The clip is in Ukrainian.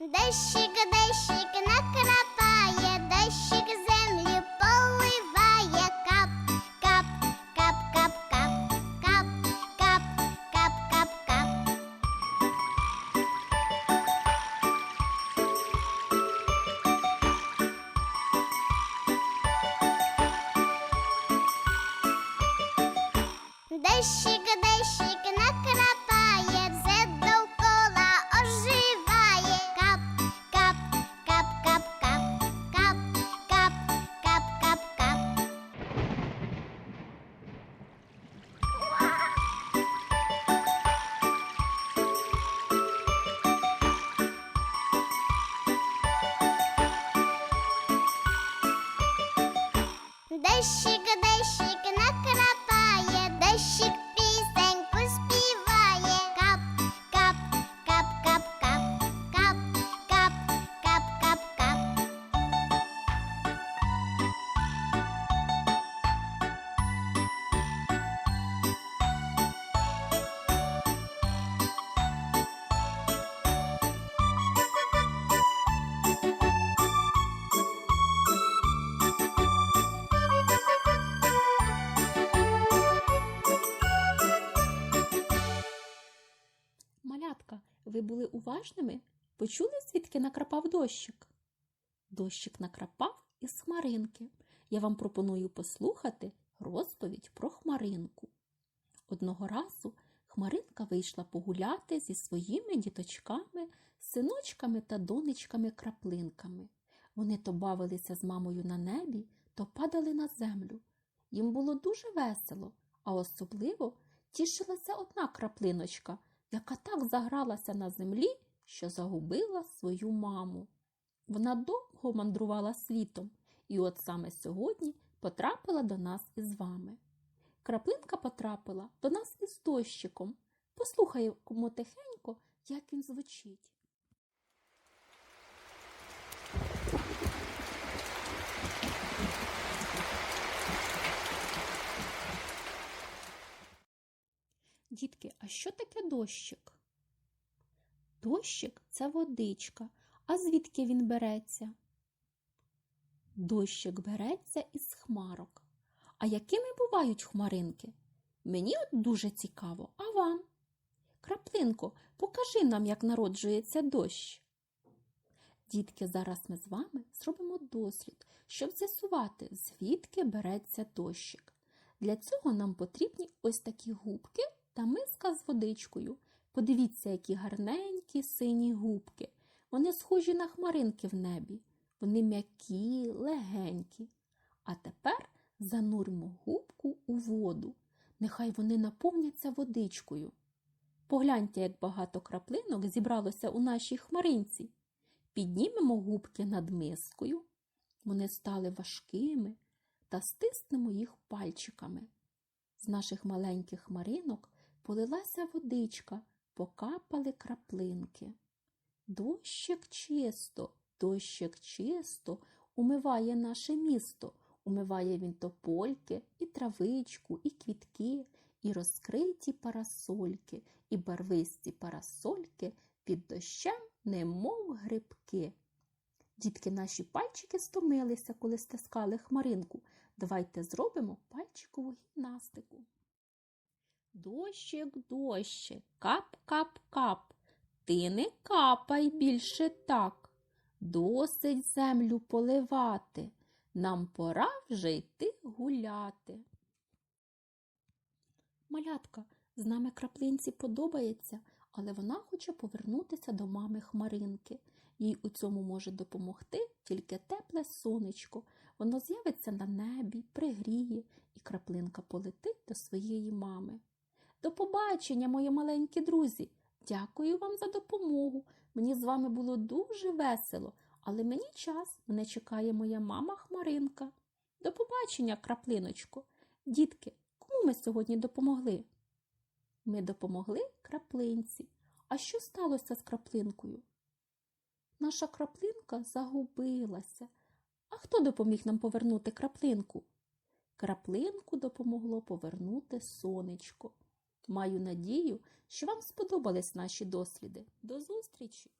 Дощик, дощик накрапає, дощик землю поливає, кап, кап, кап, кап, кап, кап, кап, кап, кап, кап. Дощик, Дощик, дощик накрапає, ви були уважними? Почули, звідки накрапав дощик? Дощик накрапав із хмаринки. Я вам пропоную послухати розповідь про хмаринку. Одного разу хмаринка вийшла погуляти зі своїми діточками, синочками та донечками-краплинками. Вони то бавилися з мамою на небі, то падали на землю. Їм було дуже весело, а особливо тішилася одна краплиночка, яка так загралася на землі, що загубила свою маму. Вона довго мандрувала світом, і от саме сьогодні потрапила до нас із вами. Краплинка потрапила до нас із дощиком. Послухаємо тихенько, як він звучить. Дітки, а що таке дощик? Дощик це водичка. А звідки він береться? Дощик береться із хмарок. А якими бувають хмаринки? Мені от дуже цікаво, а вам? Краплинко, покажи нам, як народжується дощ. Дітки, зараз ми з вами зробимо дослід, щоб з'ясувати, звідки береться дощик. Для цього нам потрібні ось такі губки та миска з водичкою. Подивіться, які гарненькі сині губки. Вони схожі на хмаринки в небі. Вони м'які, легенькі. А тепер зануримо губку у воду. Нехай вони наповняться водичкою. Погляньте, як багато краплинок зібралося у нашій хмаринці. Піднімемо губки над мискою. Вони стали важкими та стиснемо їх пальчиками. З наших маленьких хмаринок полилася водичка, покапали краплинки. Дощик чисто, дощик чисто умиває наше місто. Умиває він топольки, і травичку, і квітки, і розкриті парасольки, і барвисті парасольки під дощем, немов грибки. Дітки наші пальчики стомилися, коли стискали хмаринку. Давайте зробимо пальчикову гімнастику. Дощик, дощик, кап-кап-кап. Ти не капай більше так. Досить землю поливати. Нам пора вже йти гуляти. Малятка, з нами краплинці подобається, але вона хоче повернутися до мами Хмаринки. Їй у цьому може допомогти тільки тепле сонечко. Воно з'явиться на небі, пригріє, і краплинка полетить до своєї мами. До побачення, мої маленькі друзі! Дякую вам за допомогу. Мені з вами було дуже весело, але мені час, мене чекає моя мама Хмаринка. До побачення, краплиночко. Дітки, кому ми сьогодні допомогли? Ми допомогли краплинці. А що сталося з краплинкою? Наша краплинка загубилася. А хто допоміг нам повернути краплинку? Краплинку допомогло повернути сонечко. Маю надію, що вам сподобались наші досліди. До зустрічі!